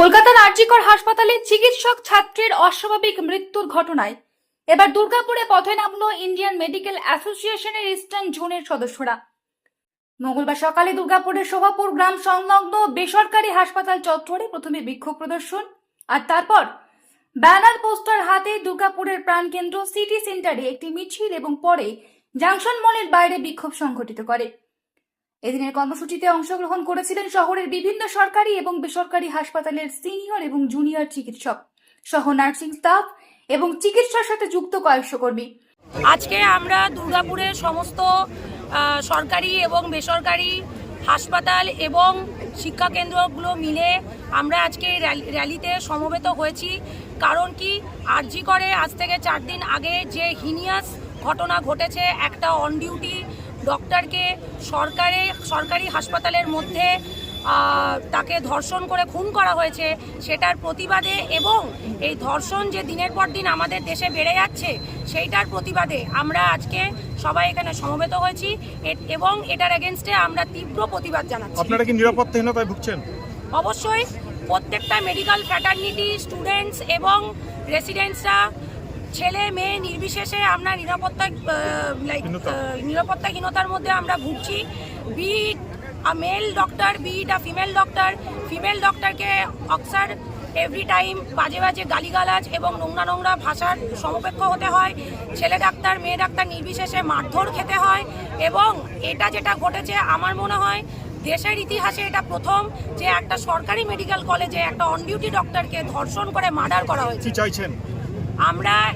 কলকাতার আরজিকর হাসপাতালে চিকিৎসক ছাত্রের অস্বাভাবিক মৃত্যুর ঘটনায় এবার দুর্গাপুরে পথে নামলো ইন্ডিয়ান মেডিকেল অ্যাসোসিয়েশনের ইস্টার্ন জোনের সদস্যরা। মঙ্গলবার সকালে দুর্গাপুরের শোভাপুর গ্রাম সংলগ্ন বেসরকারি হাসপাতাল চত্বরে প্রথমে বিক্ষোভ প্রদর্শন আর তারপর ব্যানার পোস্টার হাতে দুর্গাপুরের প্রাণকেন্দ্র সিটি সেন্টারে একটি মিছিল এবং পরে জাংশন মলের বাইরে বিক্ষোভ সংঘটিত করে। এদিনের কর্মসূচিতে অংশগ্রহণ করেছিলেন শহরের বিভিন্ন সরকারি এবং বেসরকারি হাসপাতালের সিনিয়র এবং জুনিয়র চিকিৎসক, সহ নার্সিং স্টাফ এবং চিকিৎসার সাথে যুক্ত কয়েকশো কর্মী। আজকে আমরা দুর্গাপুরের সমস্ত সরকারি এবং বেসরকারি হাসপাতাল এবং শিক্ষা কেন্দ্রগুলো মিলে আমরা আজকে র্যালি- র্যালিতে সমবেত হয়েছি। কারণ কি, আরজি করে আজ থেকে চার দিন আগে যে হিনিয়াস ঘটনা ঘটেছে, একটা অন ডিউটি ডক্টরকে সরকারে সরকারি হাসপাতালের মধ্যে তাকে ধর্ষণ করে খুন করা হয়েছে সেটার প্রতিবাদে এবং এই ধর্ষণ যে দিনের পর দিন আমাদের দেশে বেড়ে যাচ্ছে সেইটার প্রতিবাদে আমরা আজকে সবাই এখানে সমবেত হয়েছি। এবং এটার এগেনস্টে আমরা তীব্র প্রতিবাদ জানাচ্ছি। আপনারা কি নিরাপত্তাহীনতায় ভুগছেন? অবশ্যই প্রত্যেকটা মেডিকেল ফ্র্যাটার্নিটি স্টুডেন্টস এবং রেসিডেন্টসরা ছেলে মেয়ে নির্বিশেষে আমরা নিরাপত্তা লাইক নিরাপত্তাহীনতার মধ্যে আমরা ভুগছি। Be a male doctor be it a female doctor female ডক্টরকে অক্সার এভরি টাইম বাজে বাজে গালিগালাজ এবং নোংরা নোংরা ভাষার সমপেক্ষ হতে হয়। ছেলে ডাক্তার মেয়ে ডাক্তার নির্বিশেষে মারধর খেতে হয় এবং এটা যেটা ঘটেছে আমার মনে হয় দেশের ইতিহাসে এটা প্রথম যে একটা সরকারি মেডিকেল কলেজে একটা অন ডিউটি ডক্টরকে ধর্ষণ করে মার্ডার করা হয়েছে। চাইছেন? আমরা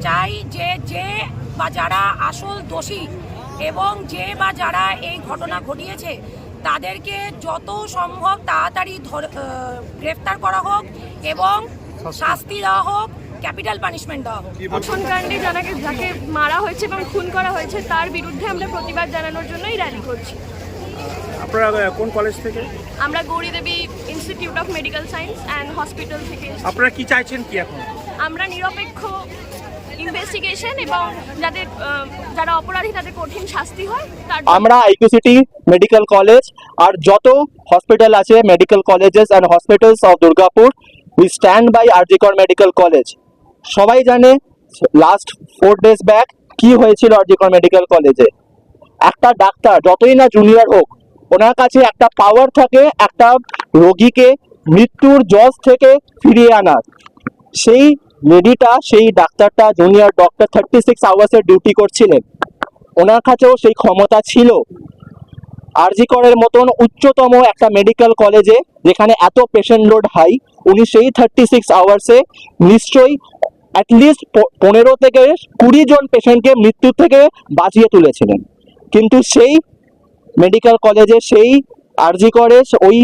চাই যে যে বা যারা আসল দোষী এবং যে বা যারা এই ঘটনা ঘটিয়েছে তাদেরকে যত সম্ভব তাড়াতাড়ি ধর- গ্রেফতার করা হোক এবং শাস্তি। দেওয়া হোক ক্যাপিটাল পানিশমেন্ট দেওয়া হোক। কাণ্ডে যাকে যাকে মারা হয়েছে এবং খুন করা হয়েছে তার বিরুদ্ধে আমরা প্রতিবাদ জানানোর জন্যই র্যালি করছি। আপনারা আহ, কোন কলেজ থেকে? আমরা Gouridevi institute of medical science and hospital থেকে আপনারা কি চাইছেন কি এখন? আমরা নিরপেক্ষ ইনভেস্টিগেশন এবং যাদের যারা অপরাধী, তাদের কঠিন শাস্তি হয়। আমরা আইকিউসিটি মেডিকেল কলেজ আর যত হসপিটাল আছে medical colleges and hospitals of Durgapur we stand by RG Kar medical college সবাই জানে লাস্ট ফোর ডেজ ব্যাক কি হয়েছিল আরজিকর মেডিকেল কলেজে একটা ডাক্তার, যতই না জুনিয়র হোক, ওনার কাছে একটা পাওয়ার থাকে, একটা রোগীকে মৃত্যুর জজ থেকে ফিরিয়ে আনার। সেই লেডিটা, সেই ডাক্তারটা জুনিয়র ডক্টর থার্টি সিক্স আওয়ার্সের ডিউটি করছিলেন। ওনার কাছেও সেই ক্ষমতা ছিল। আরজি করের মতন উচ্চতম একটা মেডিকেল কলেজে যেখানে এত পেশেন্ট লোড হাই উনি সেই থার্টি সিক্স আওয়ার্সে নিশ্চয়ই অ্যাটলিস্ট পনেরো থেকে কুড়ি জন পেশেন্টকে মৃত্যু থেকে বাঁচিয়ে তুলেছিলেন। কিন্তু সেই মেডিকেল কলেজে সেই আরজি করে ওই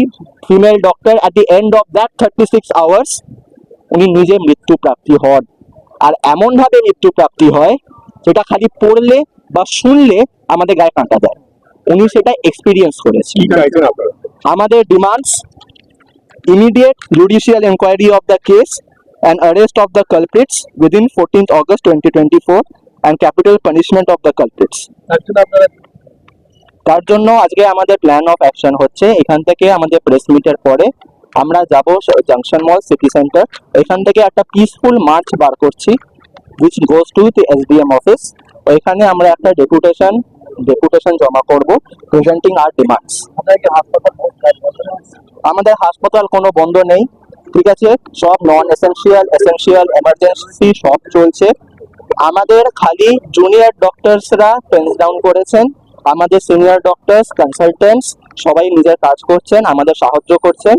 female doctor at the end of that thirty six hours উনি নিজে মৃত্যু প্রাপ্তি হন। আর এমনভাবে মৃত্যু প্রাপ্তি হয় যেটা খালি পড়লে বা শুনলে আমাদের গায়ে কাঁটা দেয় উনি সেটা এক্সপিরিয়েন্স করেছেন। কি চাইছেন আপনারা? আমাদের demands immediate judicial enquiry of the case and arrest of the culprits within fourteenth August twenty twenty four and capital punishment of the culprits তার জন্য আজকে আমাদের প্ল্যান অফ অ্যাকশন হচ্ছে এখান থেকে আমাদের প্রেস মিটের পরে আমরা যাব জাংশন মল সিটি সেন্টার এখান থেকে একটা পিসফুল মার্চ বার করছি which goes to the SDM office ওইখানে আমরা একটা ডেপুটেশন ডেপুটেশন জমা করব প্রেজেন্টিং আর ডিমান্ডস আমাদের হাসপাতাল কোনো বন্ধ নেই, ঠিক আছে? সব নন এসেনশিয়াল এসেনশিয়াল এমার্জেন্সি সব চলছে। আমাদের খালি জুনিয়র ডক্টরসরা পেন্স ডাউন করেছেন, আমাদের সিনিয়র ডক্টরস কনসালটেন্টস সবাই নিজের কাজ করছেন, আমাদের সাহায্য করছেন।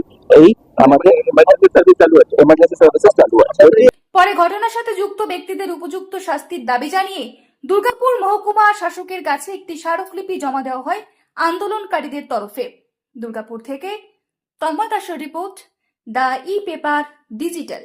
পরে ঘটনার সাথে যুক্ত ব্যক্তিদের উপযুক্ত শাস্তির দাবি জানিয়ে দুর্গাপুর মহকুমা শাসকের কাছে একটি স্মারকলিপি জমা দেওয়া হয় আন্দোলনকারীদের তরফে। দুর্গাপুর থেকে তন্ময় দাসের report, the e paper digital.